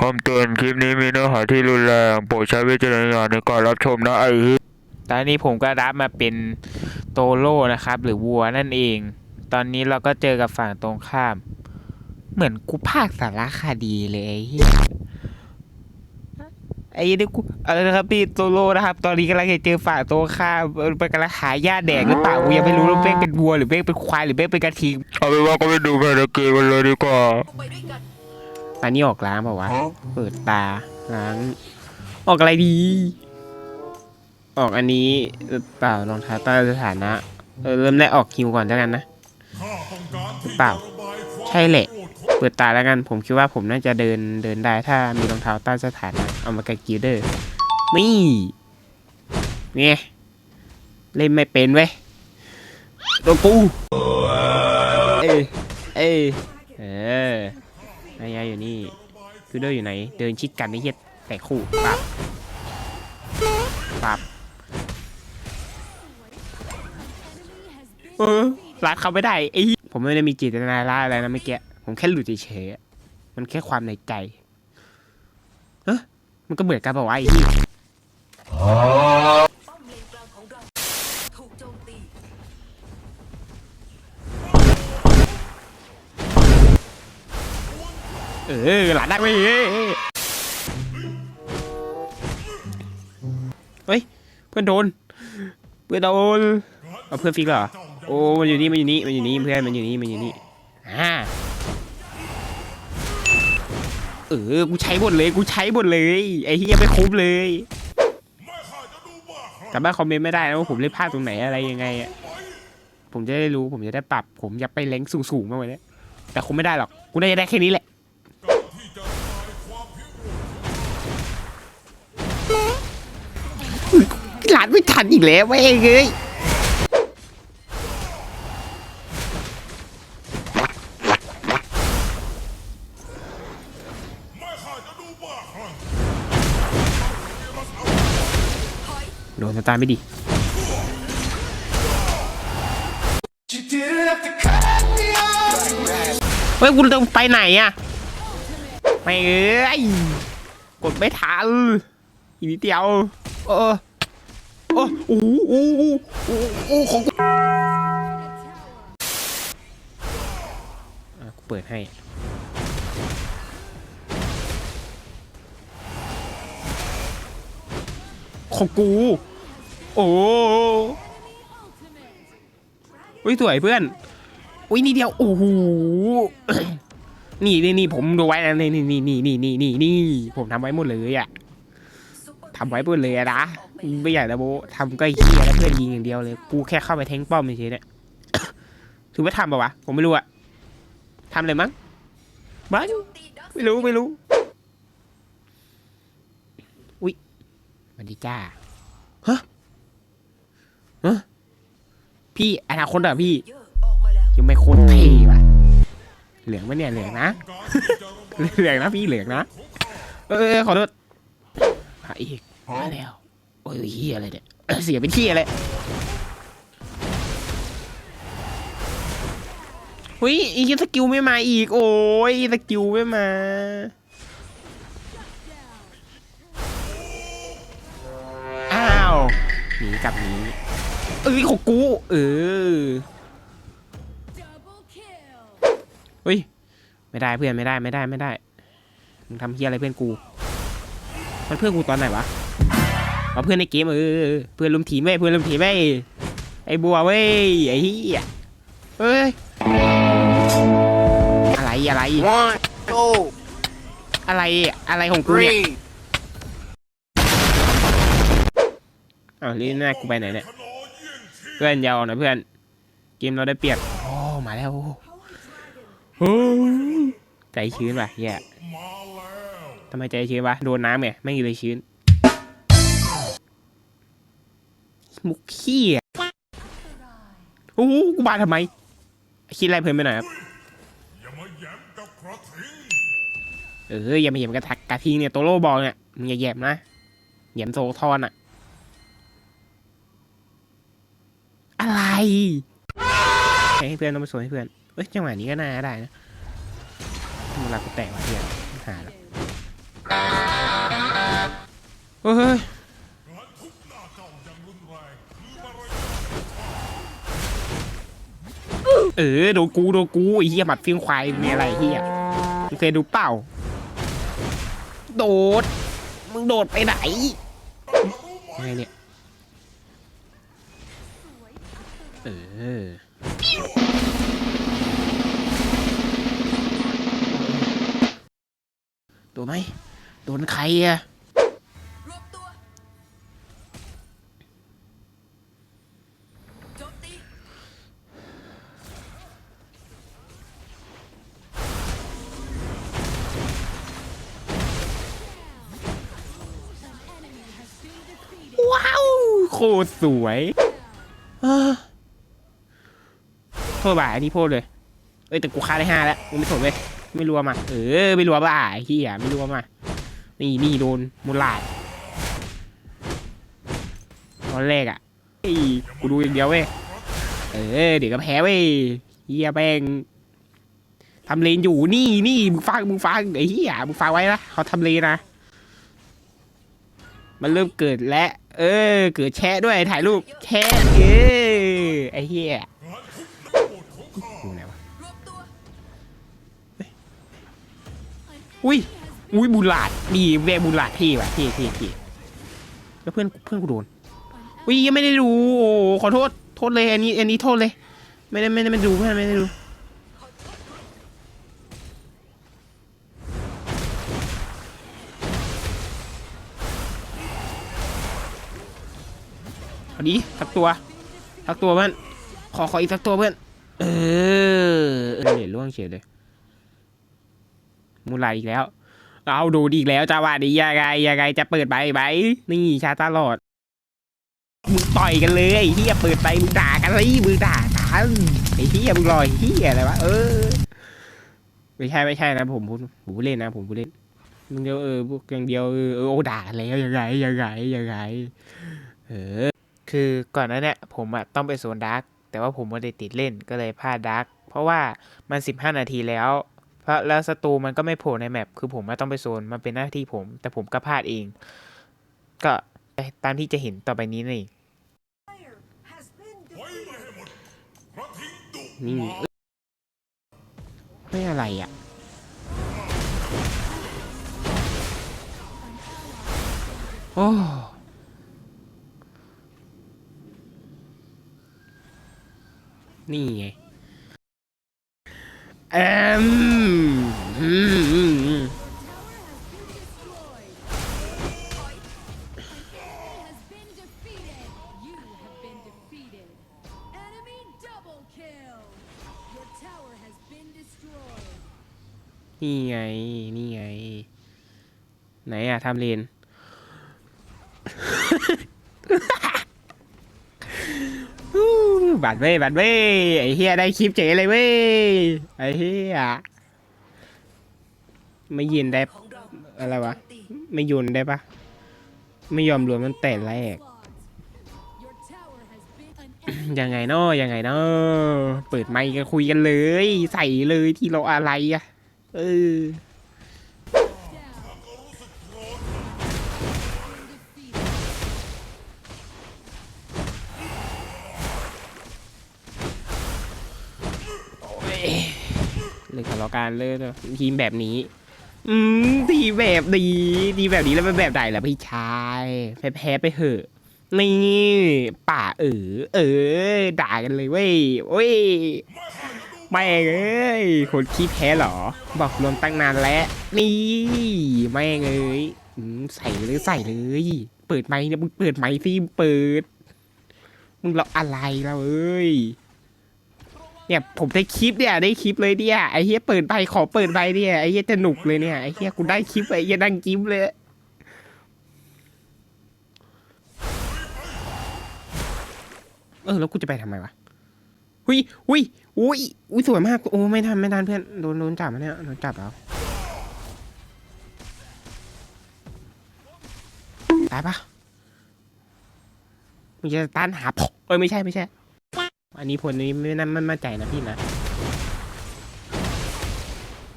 คำเตือนคลิปนี้มีเนื้อหาที่รุนแรงโปรดใช้วิจารณญาณในการรับชมนะไอ้ตอนนี้ผมก็รับมาเป็นโตโร่นะครับ หรือวัวนั่นเอง ตอนนี้เราก็เจอกับฝั่งตรงข้าม เหมือนกูภาคสารคดีเลยไอ้เหี้ยไอ้นี่กูเออครับพี่โตโร่นะครับ ตอนนี้กำลังจะเจอฝั่งตรงข้ามเออมันกำลังหาหญ้าแดกหรือเปล่ากูยังไม่รู้ว่าเบ้งเป็นวัวหรือเบ้งเป็นควายหรือเบ้งเป็นกระทิงเอาเป็นว่าก็ไปดูภารกิจกันเลยดีกว่า อันนี้ออกล้างเปล่าวะ เปิดตาล้าง ออกอะไรดี ออกอันนี้หรือเปล่ารองเท้าใต้สถานะ เออเริ่มได้ออกคิวก่อนแล้วกันนะหรือเปล่า ใช่แหละ เปิดตาแล้วกัน ผมคิดว่าผมน่าจะเดินเดินได้ถ้ามีรองเท้าใต้สถานะ เอามากับกิลเดอร์นี่เนี่ยเล่นไม่เป็นเว้ยตัวกูเอ้ยเอ้ยเออ นายยายอยู่นี่คิวเดอร์อยู่ไหน เดินชิดกันไม่เฮียแต่คู่ปับปับเออรัดเขาไม่ได้ไอ้เหี้ยผมไม่ได้มีเจตนาล่าอะไรนะเมื่อกี้ผมแค่หลุดเฉยๆอะมันแค่ความในใจเอะมันก็เหมือนกันเปล่าวะไอ้ เออหลานได้ไหมเฮ้ยเฮ้ยเพื่อนโดน เพื่อนโดนเอาเพื่อนฟิกเหรอโอ้มันอยู่นี่มันอยู่นี่มันอยู่นี่เพื่อนมันอยู่นี่มันอยู่นี่อ่าเออ กูใช้หมดเลย กูใช้หมดเลย ไอ้เฮียไม่คุ้มเลยกลับบ้านคอมเมนต์ไม่ได้นะว่าผมเล่นพลาดตรงไหนอะไรยังไงอะผมจะได้รู้ ผมจะได้ปรับ ผมอยากไปเล้งสูงๆมากกว่านี้แต่คงไม่ได้หรอก กูน่าจะได้แค่นี้แหละานไม่ทันอีกแล้วเว้ยเอ้ยโดนสตาร์ไม่ดีเฮ้ยคุณต้องไปไหนอะไม่เอ้ยกดไม่ทันอีกนิดเดียว เออ โอ้โหโอ้โอ้โอ้ของกูเปิดให้ ของกู โอ้อุ้ยสวยเพื่อน อุ้ยนี่เดียว โอ้โห นี่นี่นี่ผมดูไว้แล้วนี่นี่นี่นี่นี่นี่นี่ผมทำไว้หมดเลยอะทำไว้หมดเลยนะ ไม่อยากนะโบทำก็เฮียแล้วเพื่อนยิงอย่างเดียวเลย กูแค่เข้าไปแทงป้อมเฉยๆเนี่ยถือว่าทำปะวะ ผมไม่รู้อะทำเลยมั้งบ้าไม่รู้ไม่รู้ อุ๊ยวัสดีจ้าฮะฮะพี่อนาคตเหรอพี่ ยังไม่โคตรเท่ว่ะ เหลืองไหมเนี่ยเหลืองนะ เหลืองนะพี่เหลืองนะ เออขอโทษมาอีกมาแล้ว อ้ยเฮียอะไรเนี่ย เสียเป็นเฮียเลยหุยอีกสกิลไม่มาอีก โอ้ยสกิลไม่มาอ้าวหนีกลับหนีเอ้ยของกูเออเฮ้ยไม่ได้เพื่อนไม่ได้ไม่ได้ไม่ได้มึงทำเฮียอะไรเพื่อนกู มันเพื่อนกูตอนไหนวะ เพื่อนในเกมเออเพื่อนลุมทีมเว้ยเพื่อนลุมทีมเว้ยไอ้บัวเว้ยไอ้เฮียเฮ้ยอะไรอะไร One, two, อะไรอะไรของกูเนี่ย three. อ้าวลีน่ากูไปไหนเนี่ยเพื่อนอยาวนะเพื่อน เกมเราได้เปรียบโอ้มาแล้วโอ้ใจชื้นว่ะแย่ทำไมใจชื้นวะโดนน้ำไงไม่เลยชื้น มุกขี้อะโอ้โหกูมาทำไม คิดอะไรเพลินไปหน่อยครับเอออย่ามาเหยียบกระทักกระทิงเนี่ยโตโร่บอกเนี่ยมึงอย่าเหยียบนะเหยียบโซทอนอะอะไรให้เพื่อนต้องไปสวยให้เพื่อนเอ้ยจังหวะนี้ก็น่าได้นะเวลากูแตะว่ะเพื่อนหาแล้วเฮ้ย เออโดนกูโดนกูไอ้เหี้ยหมัดฟี้งควายมีอะไรเหี้ยมึงเคยดูเปล่า โดด มึงโดดไปไหนไงเนี่ยเออโดนไหมโดนใครอะ คตรสวยโทษบ่าอันนี้โทษเลย เอ้ยแต่กูฆ่าได้ห้าแล้วมึงไม่สนเลยไม่รวมอะเออไม่รวมอะไอ้เฮียไม่รวมอะนี่นี่โดนมูลาดตอนแรกอะกูดูอย่างเดียวเว้ย เออเดี๋ยวก็แพ้เว้ยเฮียแป้งทำเลนอยู่นี่นี่มึงฟังมึงฟังไอ้เฮียมึงฟังไว้นะเขาทำเลนนะ มันเริ่มเกิดและ เออ เกิดแชะด้วยถ่ายรูปแชะเออไอ้เหี้ยอยู่ไหนวะอุ้ยอุ้ยบุลาดดีแวบุลาดเท่ว่ะเท่เท่เท่แล้วเพื่อนเพื่อนกูโดนอุ้ยยังไม่ได้ดูโอ้ขอโทษโทษเลยอันนี้อันนี้โทษเลย ไม่ได้ไม่ได้ไม่ดูเพื่อนไม่ได้ดู เอาดีสักตัวสักตัวเพื่อนขอขออีกสักตัวเพื่อน เออเออเหรียญล่วงเฉยเลยมูลาดอีกแล้ว เอาดูดีอีกแล้วจ้าว่าดียังไงยังไงจะเปิดใบไหมนี่ชาตลอดมึงต่อยกันเลยไอ้เฮียเปิดไปมึงด่ากันเลยมึงด่ากันไอ้เฮียมึงลอยเฮียอะไรวะเออไม่ใช่ไม่ใช่นะผมพูดผมพูดเล่นนะ ผมพูดเล่นมึงเดียวเออพวกอย่างเดียวเออเออโอ้ด่ากันแล้วยังไงยังไงยังไงเออ คือก่อนหนั้นเนี่ยผมอะต้องไปโซนดาร์กแต่ว่าผมไม่ได้ติดเล่นก็เลยพลาดดาร์กเพราะว่ามัน 15 นาทีแล้วเพราะแล้วศัตรูมันก็ไม่โผล่ในแมปคือผมไม่ต้องไปโซนมันเป็นหน้าที่ผม แต่ผมก็พลาดเอง ก็ตามที่จะเห็นต่อไปนี้นี่นเองนี่ไม่อะไรอะโอ้นี่ไงเอ็มอืมอืมอืม has been defeated. You have been defeated. Enemy double kill. Your tower has been destroyed. นี่ไง นี่ไง ไหนอะทำเลนฮู้ บัตรเว้ยบัตรเว้ยไอ้เฮียได้คลิปเจ๋เลยเว้ยไอ้เฮียไม่ยินได้อะไรวะ ไม่ยุนได้ปะไม่ยอมรวมมันแต่แรก ยังไงเนาะยังไงเนาะเปิดไมค์กันคุยกันเลย ใส่เลยที่เราอะไรอะเออ เลยทะเลาะกันเลยทีมแบบนี้ อืมทีมแบบนี้ทีมแบบนี้แล้วเป็นแบบไหนล่ะพี่ชายแพ้แพ้ไปเหอะนี่ป่าเออเออด่ากันเลยเว้ยเว้ยไม่งเอ้ยคนขี้แพ้เหรอ บอกรวมตั้งนานแล้ว นี่ไม่งเอ้ยใส่เลยใส่เลย เปิดไมค์เนี่ยมึงเปิดไมค์สิเปิด มึงเราอะไรเราเอ้ย เนี่ยผมได้คลิปเนี่ยได้คลิปเลยเนี่ยไอ้เฮียเปิดใบขอเปิดใบเนี่ยไอ้เฮียจะหนุกเลยเนี่ยไอ้เฮียกูได้คลิปไอ้เฮียดังจิ้มเลยเออแล้วกูจะไปทำไมวะหุยหุยอุ้ยอุ้ยสวยมากโอ้ไม่ทันไม่ทันเพื่อนโดนโดนจับมาเนี่ยโดนจับแล้วตายปะมึงจะต้านหาพกเอ้ยไม่ใช่ไม่ใช่ อันนี้ผลนี้ไม่น่ามันมาใจนะพี่นะ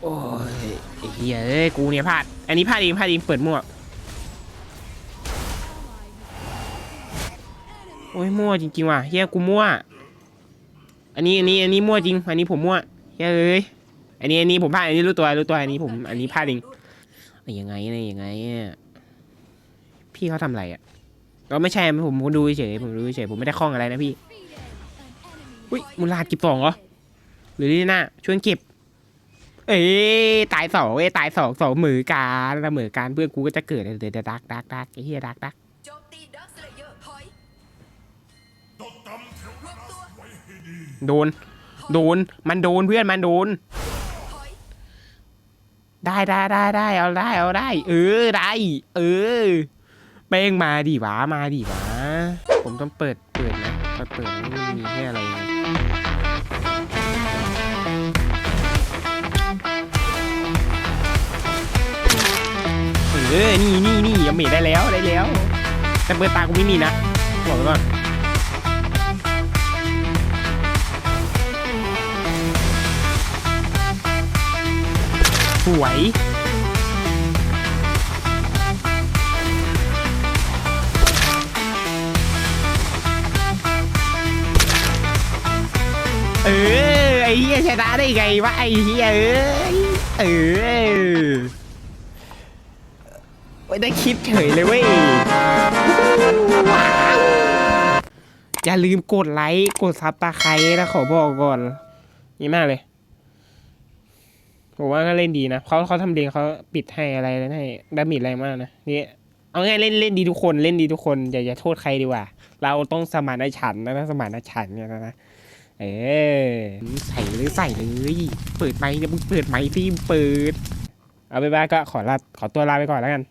โอ้ยเฮียเอ้ยกูเนี่ยพลาด อันนี้พลาดเองพลาดเองเปิดมั่ว โอ้ยมั่วจริงๆว่ะเฮียกูมั่ว อันนี้อันนี้อันนี้มั่วจริง อันนี้ผมมั่วเฮียเอ้ย อันนี้อันนี้ผมพลาด อันนี้รู้ตัวรู้ตัว อันนี้ผมอันนี้พลาดเองยังไงเนี่ยยังไงเนี่ยพี่เขาทำอะไรอะก็ไม่ใช่ผมผมดูเฉยผมดูเฉยผมไม่ได้คล้องอะไรนะพี่ อุ้ยมูลาดเก็บสองเหรอ หรือนี่น่าช่วยเก็บ เอ้ยตายสองเอ้ยตายสองสองเหมือการเสมอการเพื่อนกูก็จะเกิดเดี๋ยวเดี๋ยวดักดักดักไอ้เหี้ยดักดักโจมตีดักเลเยอร์ถอยโดน โดน มันโดนเพื่อนมันโดน ได้ได้ได้ได้เอาได้เอาได้ เออได้ เออเป้งมาดิวะมาดิวะผมต้องเปิดเปิดนะเปิดเปิดไม่มีแค่อะไร เออ นี่นี่นี่ยังมีได้แล้วได้แล้ว แต่เปิดตากูไม่มีนะบอกไว้ก่อนสวยเออไอ้เหี้ยชนะได้ไงวะไอ้เหี้ยเอ้ยเออ ไม่ได้คิดเฉยเลยเว้ย อย่าลืมกดไลค์ กดซับตาไคร้นะขอบอกก่อนนี่มากเลย ผมว่าก็เล่นดีนะเขาเขาทำเดงเขาปิดให้อะไรให้ดามิดแรงมากนะนี่เอาง่ายเล่นเล่นดีทุกคนเล่นดีทุกคนอย่าอย่าโทษใครดีกว่า เราต้องสมานฉันนะนะสมานฉันเนี่ยนะนะเออใส่เลยใส่เลยเปิดไมเนี่ยมึงเปิดไหมค์สิมึงเปิด เอาไปบ้าก็ขอลาขอตัวลาไปก่อนแล้วกัน